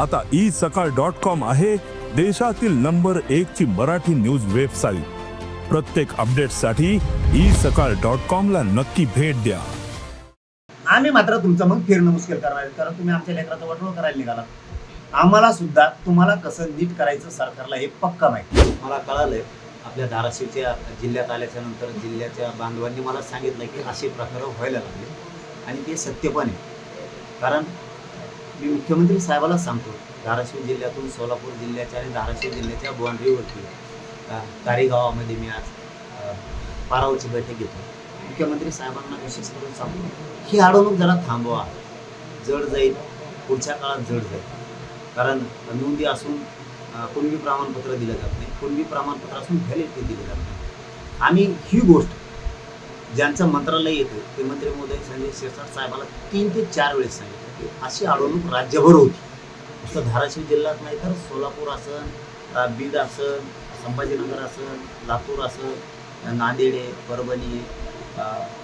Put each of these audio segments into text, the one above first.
आता ई सकाळ dot com आहे देशातील नंबर एक ची मराठी न्यूज वेबसाईट. प्रत्येक अपडेटसाठी ई सकाळ डॉट कॉम ला नक्की भेट द्या. आम्ही मात्र तुमचं मग फिरणं मुश्किल करणार आहे कारण तुम्ही आमच्या लेकराचं वाटोळ करायला निघाला आम्हाला सुद्धा तुम्हाला कसं नीट करायचं सरकारला हे पक्का माहिती. मला कळालंय. आपल्या धाराशिवच्या जिल्ह्यात आल्याच्यानंतर जिल्ह्याच्या बांधवांनी मला सांगितलं की असे प्रकार व्हायला लागले. आणि ते सत्य पण आहे. कारण मी मुख्यमंत्री साहेबाला सांगतो धाराशिव जिल्ह्यातून सोलापूर जिल्ह्याच्या आणि धाराशिव जिल्ह्याच्या बाँड्रीवरती कारेगावामध्ये मी आज पारावची बैठक घेतो. मुख्यमंत्री साहेबांना विशेष करून सांगतो ही अडवणूक जरा थांबवा. जड जाईल पुढच्या काळात जड जाईल. कारण नोंदी असून कुणबी प्रमाणपत्र दिलं जात नाही. कुणबी प्रमाणपत्र असून व्हॅलिडिटी दिलं जात नाही. आम्ही ही गोष्ट ज्यांचं मंत्रालय येतं ते मंत्री महोदय संजय शिरसाट साहेबाला तीन ते चार वेळेस सांगितलं की अशी अडवणूक राज्यभर होती. नुसतं धाराशिव जिल्ह्यात नाही तर सोलापूर असन बीड असन संभाजीनगर असन लातूर असन नांदेड आहे परभणी आहे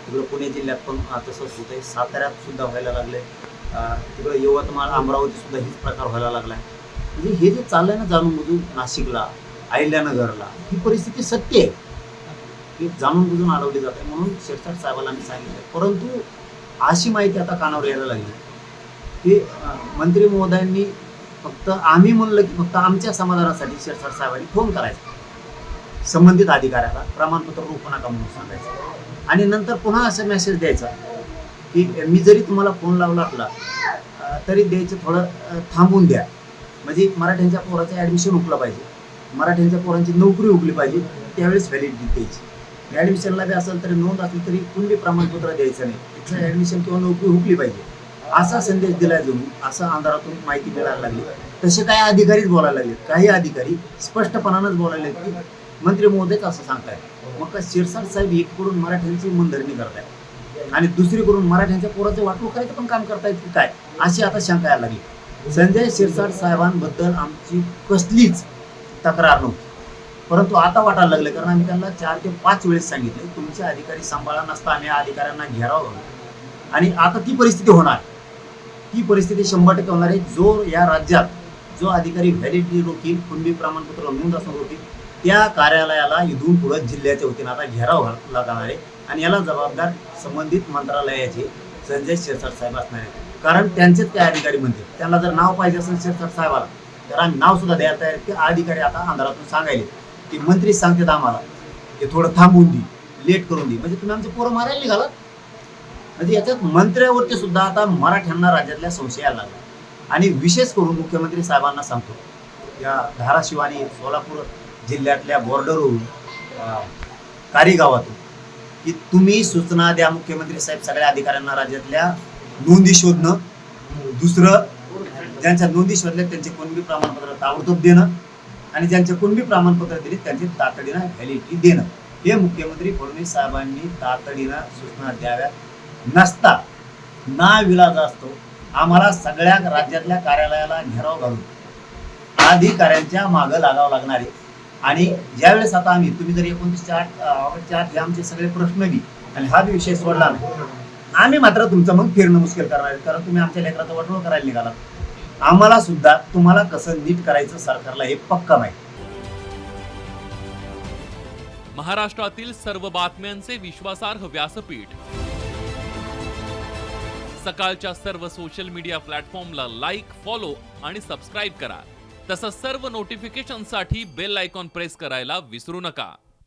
तिकडं पुणे जिल्ह्यात पण तसंच होतं. आहे साताऱ्यात सुद्धा व्हायला लागलं आहे तिकडं यवतमाळ अमरावती सुद्धा प्रकार व्हायला लागला आहे म्हणजे हे जे चाललंय ना जाणून बुजून नाशिकला अहिल्यानगरला ही परिस्थिती सत्य आहे. ही जाणून बुजून अडवली जाते म्हणून शेरसाट साहेबाला मी सांगितलं. परंतु अशी माहिती आता कानावर यायला लागली. की मंत्री महोदयांनी फक्त आम्ही म्हणलं की फक्त आमच्या समाधानासाठी शेरसाट साहेबांनी फोन करायचा. संबंधित अधिकाऱ्याला प्रमाणपत्र रोखू नका म्हणून सांगायचं. आणि नंतर पुन्हा असं मेसेज द्यायचा की मी जरी तुम्हाला फोन लावला असला तरी द्यायचं थोडं थांबून द्या. म्हणजे मराठ्यांच्या पोराचं ॲडमिशन उकलं पाहिजे. मराठ्यांच्या पोरांची नोकरी उकली पाहिजे. त्यावेळेस व्हॅलिडिटी द्यायची. ॲडमिशनला बी असेल तरी नोंद असली तरी कुणबी प्रमाणपत्र द्यायचं नाही. इथं ॲडमिशन किंवा नोकरी हुकली पाहिजे. असा संदेश दिलाय जणू असं अंधारातून माहिती मिळायला लागली. तसे काही अधिकारीच बोलायला लागले काही अधिकारी स्पष्टपणानंच बोलायला लागले की मंत्री महोदयच असं सांगताय मग का शिरसाट साहेब एककडून मराठ्यांची मनधरणी करताय आणि दुसरीकडून मराठ्यांच्या पोराचं वाटू करायचं पण काम करतायत की काय? अशी आता शंका यायला लागली. संजय शिरसाट साहेबांबद्दल आमची कसलीच तक्रार नव्हती. परंतु आता वाटायला लागलं कारण आम्ही त्यांना चार ते पाच वेळेस सांगितले तुमचे अधिकारी सांभाळा नसता आम्ही या अधिकाऱ्यांना घेराव आणि आता ती परिस्थिती होणार. ती परिस्थिती शंभर टक्के होणार आहे. जो या राज्यात जो अधिकारी व्हॅलिडिटी रोखील कुणबी प्रमाणपत्र नोंद असणं रोखील त्या कार्यालयाला इथून पुढे जिल्ह्याच्या वतीनं आता घेराव घातला जाणार आहे. आणि याला जबाबदार संबंधित मंत्रालयाचे संजय शिरसाट साहेब असणार आहेत. कारण त्यांचेच ते अधिकारी म्हणते त्यांना जर नाव पाहिजे असेल शिरसाट साहेबाला तर आम्ही नाव सुद्धा द्यायला तयार आहे. ते अधिकारी आता आंधारातून सांगायले की मंत्री सांगतात आम्हाला की थोडं थांबवून दे लेट करून दे. म्हणजे तुम्ही आमचे पोरं मारायला निघालात म्हणजे याच्यात मंत्र्यावरती सुद्धा आता मराठ्यांना राज्यातल्या संशयाला लागला. आणि विशेष करून मुख्यमंत्री साहेबांना सांगतो या धाराशिव आणि सोलापूर जिल्ह्यातल्या बॉर्डरवरून कारीगावातून कारी गावातून की तुम्ही सूचना द्या मुख्यमंत्री साहेब सगळ्या अधिकाऱ्यांना राज्यातल्या नोंदी शोधणं. दुसरं ज्यांच्या नोंदी शोधल्या त्यांचे कोणबी प्रमाणपत्र ताबडतोब देणं. आणि ज्यांचे कुणबी प्रमाणपत्र दिले त्यांची तातडीनं व्हॅलिडिटी देणं. हे मुख्यमंत्री फडणवीस साहेबांनी तातडीनं सूचना द्याव्या नसता ना विलाज असतो आम्हाला सगळ्या राज्यातल्या कार्यालयाला घेराव घालून अधिकाऱ्यांच्या मागं लागावं लागणार आहे. आणि ज्यावेळेस आता आम्ही तुम्ही जर एकोणतीस आठ अं, ऑगस्टच्या आठ हे आमचे सगळे प्रश्न बी आणि हा बी विषय सोडला नाही. आम्ही मात्र तुमचं मग फिरणं मुश्किल करणार आहे कारण तुम्ही आमच्या लेकराचं वटवळ करायला निघालात. आम्हाला सुद्धा तुम्हाला कसं नीट करायचं सरकारला हे पक्का माहिती. महाराष्ट्रातील सर्व बातम्यांचे विश्वासार्ह व्यासपीठ. सकाळच्या सर्व सोशल मीडिया प्लॅटफॉर्मला लाईक फॉलो आणि सबस्क्राईब करा. तसंच सर्व नोटिफिकेशनसाठी बेल आयकॉन प्रेस करायला विसरू नका.